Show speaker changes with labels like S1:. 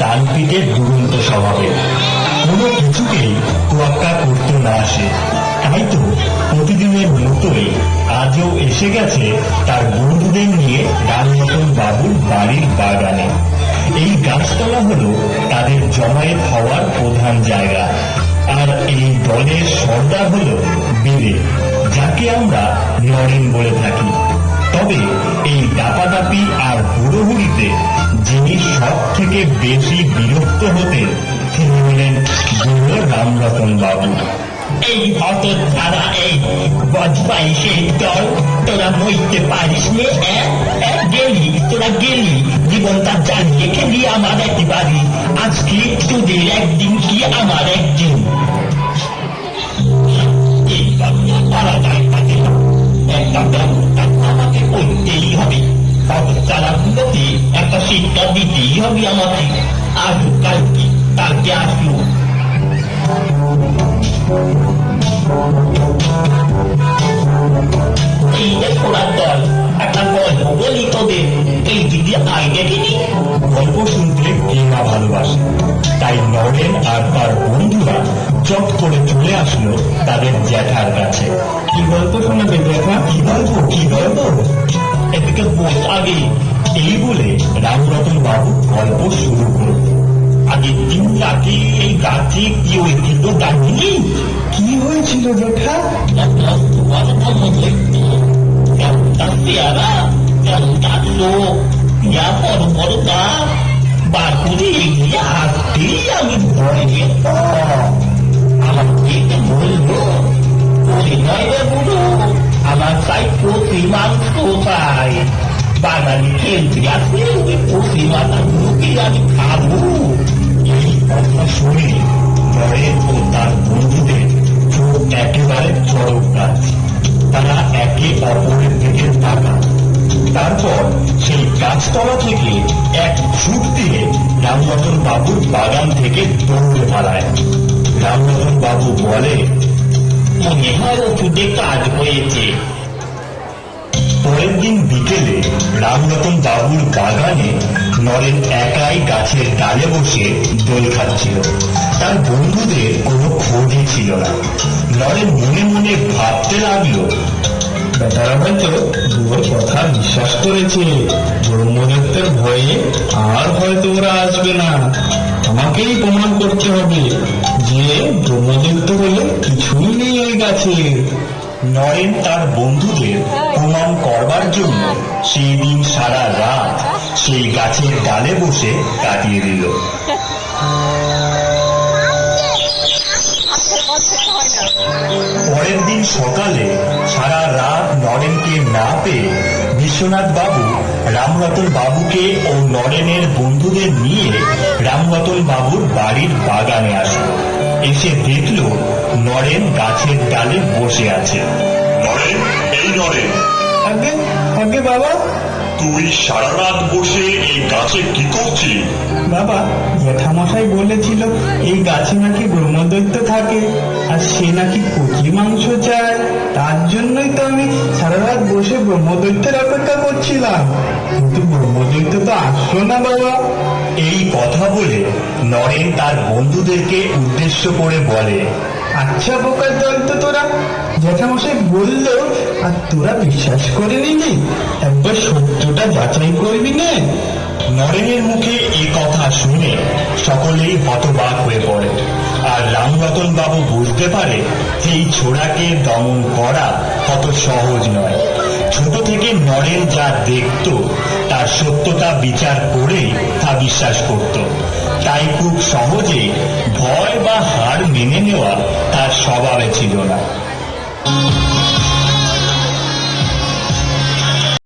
S1: ডানপিটের দুরন্ত স্বভাবের কোনো কিছুকেই তোয়াক্কা করতে না আসে। তাই তো প্রতিদিনের মতোই আজও এসে গেছে তার বন্ধুদের নিয়ে রামরতন বাবুর বাড়ির বাগানে। এই গাছতলা হলো তাদের জমায়েত হওয়ার প্রধান জায়গা। আর এই দলের সর্দার হলো বীরে যাকে আমরা নরেন বলে থাকি। তবে এই দাপাদাপি আর হুড়োহুড়িতে যিনি সব থেকে বেশি বিরক্ত হতেন, তিনি হলেন বুড়ো রামরতন বাবু।
S2: এই হত ধারা, এই বজবাইশের দল, তোরা মইতে পারিস নে গেলি, তোরা গেলি জীবনটা জ্বালিয়ে খেলি আমার একেবারে আজকে তোদের একদিন কি আমার একদিন? দিতেই হবে আমাকে আজ কালকে কালকে আসলো এই যে দল একটা গল্প বলি তোদের এই দিদি আই দেখিনি?
S1: গল্প শুনতে কে না ভালোবাসে? তাই নরেন আর তার বন্ধুরা চট করে চলে আসলো তাদের জ্যাঠার কাছে। কি গল্প শোনাবে জ্যাঠা? কি গল্প কি গল্প?
S2: এদিকে বস আগে
S1: এই বলে রামরতন বাবু গল্প শুরু করল
S2: আগের দিন রাতে এই গাছে জানিনি
S1: কি হয়েছিল
S2: একটা তোমার মতো দেখতে কেমন পেয়ারা কেমন তার লোক বড় বড় গাছ বার এগিয়ে আসতেই আমি ভয় আমার বলল প্রতিমান কোথায় বাঙালি খেলতে আসে ওই প্রতিমাটাগুলোকে আমি খাব
S1: এই কথা শুনে নরেন ও তার বন্ধুদের চোখ একেবারে চড়ক গাছ তারা একে অপরের দিকে তাকান তারপর সেই গাছতলা থেকে এক ছুট দিয়ে রামরতন বাবুর বাগান থেকে দৌড়ে পালায় রামরতন বাবু বলে
S2: মনে হয় ওষুধে কাজ হয়েছে
S1: পরের দিন বিকেলে রামরতন বাবুর বাগানে নরেন একাই গাছের ডালে বসে দোল খাচ্ছিল। তার বন্ধুদের কোনো খোঁজই ছিল না। নরেন মনে মনে ভাবতে লাগল
S3: বেচারা হয়তো কথা বিশ্বাস করেছে। ব্রহ্মদত্তের ভয়ে আর হয়তো ওরা আসবে না। আমাকেই প্রমাণ করতে হবে যে ব্রহ্মদত্ত বলে কিছুই নেই ওই গাছে
S1: নরেন তার বন্ধুদের প্রমাণ করবার জন্য সেই দিন সারা রাত সেই গাছের ডালে বসে কাটিয়ে দিল। পরের দিন সকালে সারা রাত নরেনকে না পেয়ে বিশ্বনাথ বাবু, রামরতন বাবুকে ও নরেনের বন্ধুদের নিয়ে রামরতন বাবুর বাড়ির বাগানে আসলো। এসে দেখল নরেন গাছের ডালে বসে আছে।
S4: নরেন এই নরেন।
S3: আগে আগে বাবা।
S4: তুই সারা রাত বসে এই গাছে কি করছিস?
S3: বাবা জ্যাঠামশাই বলেছিল এই গাছে নাকি ব্রহ্মদৈত্য থাকে আর সে নাকি কচি মাংস চায়। তার জন্যই তো আমি সারা রাত বসে ব্রহ্মদৈত্যের অপেক্ষা করছিলাম। কিন্তু ব্রহ্মদৈত্য তো আসলো না বাবা।
S1: এই কথা বলে নরেন তার বন্ধুদেরকে উদ্দেশ্য করে বলে
S3: আচ্ছা বোকার দল তো তোরা, জ্যাঠামশাই বলল, আর তোরা বিশ্বাস করে নিলি একবার সত্যটা যাচাই করবি না।
S1: নরেনের মুখে এ কথা শুনে সকলেই হতবাক হয়ে পড়ে। আর রামরতন বাবু বুঝতে পারে যে এই ছোড়াকে দমন করা কত সহজ নয়। ছোট থেকে নরেন যা দেখত তার সত্যতা বিচার করে তা বিশ্বাস করত। তাই খুব সহজে ভয় বা হার মেনে নেওয়া তার স্বভাবে ছিল না।